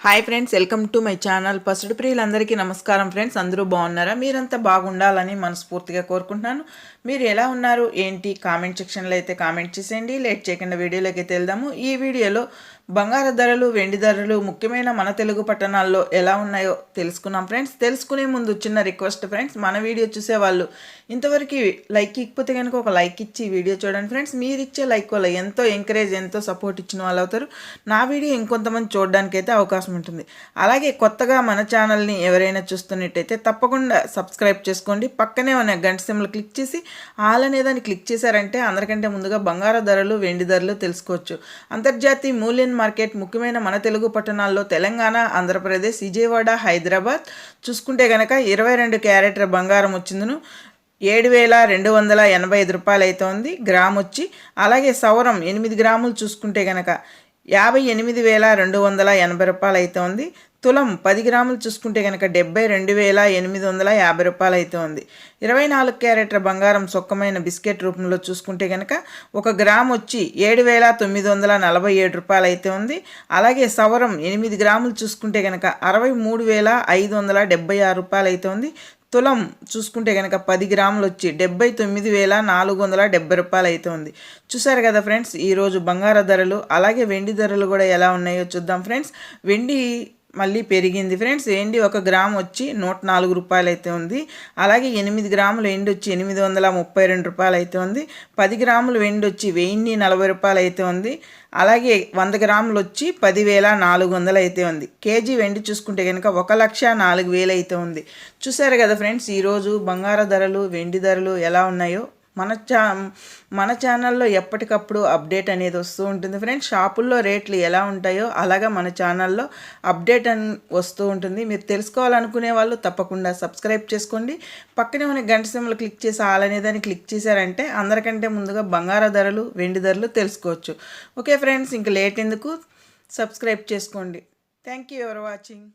Hi friends welcome to my channel పసుడు ప్రియులందరికీ నమస్కారం friends అందరూ బాగున్నారా? మీరంతా బాగుండాలని మనస్ఫూర్తిగా కోరుకుంటున్నాను. మీరు ఎలా ఉన్నారు? ఏంటి? కామెంట్ సెక్షన్లో అయితే కామెంట్ చేసేయండి. లేట్ చేయకుండా వీడియోలోకి అయితే వెళ్దాము. ఈ వీడియోలో బంగారు ధరలు వెండి ధరలు ముఖ్యమైన మన తెలుగు పట్టణాల్లో ఎలా ఉన్నాయో తెలుసుకున్నాం ఫ్రెండ్స్ తెలుసుకునే ముందు చిన్న రిక్వెస్ట్ ఫ్రెండ్స్ మన వీడియో చూసేవాళ్ళు ఇంతవరకు లైక్ ఇకపోతే కనుక ఒక లైక్ ఇచ్చి వీడియో చూడండి ఫ్రెండ్స్ మీరు ఇచ్చే లైక్ వల్ల ఎంతో ఎంకరేజ్ ఎంతో సపోర్ట్ ఇచ్చిన వాళ్ళు అవుతారు నా వీడియో ఇంకొంతమంది చూడడానికి అయితే అవకాశం ఉంటుంది. అలాగే కొత్తగా మన ఛానల్ని ఎవరైనా చూస్తున్నట్టయితే తప్పకుండా సబ్స్క్రైబ్ చేసుకోండి. పక్కనే ఉన్న గంట సింబల్ క్లిక్ చేసి ఆల్ అనే దాన్ని క్లిక్ చేశారంటే అందరికంటే ముందుగా బంగారు ధరలు వెండి ధరలు తెలుసుకోవచ్చు. అంతర్జాతీయ మూల్యం మార్కెట్ ముఖ్యమైన మన తెలుగు పట్టణాల్లో తెలంగాణ ఆంధ్రప్రదేశ్ విజయవాడ హైదరాబాద్. చూసుకుంటే కనుక ఇరవై రెండు క్యారెట్ల బంగారం వచ్చిందను. ఏడు వేల రెండు వందల ఎనభై ఐదు రూపాయలు అయితే ఉంది గ్రామ్ వచ్చి అలాగే సవరం ఎనిమిది గ్రాములు చూసుకుంటే కనుక యాభై ఎనిమిది వేల రెండు వందల ఎనభై రూపాయలు అయితే ఉంది తులం పది గ్రాములు చూసుకుంటే కనుక డెబ్బై రెండు వేల ఎనిమిది వందల యాభై రూపాయలు అయితే ఉంది ఇరవై నాలుగు క్యారెట్ల బంగారం సొక్కమైన బిస్కెట్ రూపంలో చూసుకుంటే కనుక ఒక గ్రామ్ వచ్చి ఏడు వేల తొమ్మిది వందల నలభై ఏడు రూపాయలు అయితే ఉంది అలాగే సవరం ఎనిమిది గ్రాములు చూసుకుంటే కనుక అరవై మూడు వేల ఐదు వందల డెబ్బై ఆరు రూపాయలు అయితే ఉంది తులం చూసుకుంటే కనుక పది గ్రాములు వచ్చి డెబ్బై తొమ్మిది వేల నాలుగు వందల డెబ్బై రూపాయలు అయితే ఉంది. చూసారు కదా ఫ్రెండ్స్ ఈరోజు బంగార ధరలు అలాగే వెండి ధరలు కూడా ఎలా ఉన్నాయో చూద్దాం ఫ్రెండ్స్. వెండి మళ్ళీ పెరిగింది. ఫ్రెండ్స్ ఎండి ఒక గ్రామ్ వచ్చి నూట నాలుగు రూపాయలు అయితే ఉంది. అలాగే ఎనిమిది గ్రాములు ఎండి వచ్చి ఎనిమిది వందల ముప్పై రెండు రూపాయలు అయితే ఉంది. పది గ్రాములు వెండి వచ్చి వెయ్యి నలభై రూపాయలు అయితే ఉంది. అలాగే వంద గ్రాములు వచ్చి పదివేల నాలుగు వందలు అయితే ఉంది. కేజీ వెండి చూసుకుంటే కనుక ఒక లక్ష నాలుగు వేలు అయితే ఉంది. చూసారు కదా ఫ్రెండ్స్ ఈరోజు బంగార ధరలు వెండి ధరలు ఎలా ఉన్నాయో? మన ఛా మన ఛానల్లో ఎప్పటికప్పుడు అప్డేట్ అనేది వస్తూ ఉంటుంది. ఫ్రెండ్స్ షాపుల్లో రేట్లు ఎలా ఉంటాయో అలాగా మన ఛానల్లో అప్డేట్ అని వస్తూ ఉంటుంది. మీరు తెలుసుకోవాలనుకునే వాళ్ళు తప్పకుండా సబ్స్క్రైబ్ చేసుకోండి. పక్కనే ఉన్న గంట సింబల్ క్లిక్ చేసి ఆల్ క్లిక్ చేశారంటే అందరికంటే ముందుగా బంగార ధరలు వెండి ధరలు తెలుసుకోవచ్చు. ఓకే ఫ్రెండ్స్ ఇంక లేట్ ఎందుకు? సబ్స్క్రైబ్ చేసుకోండి. Thank you for watching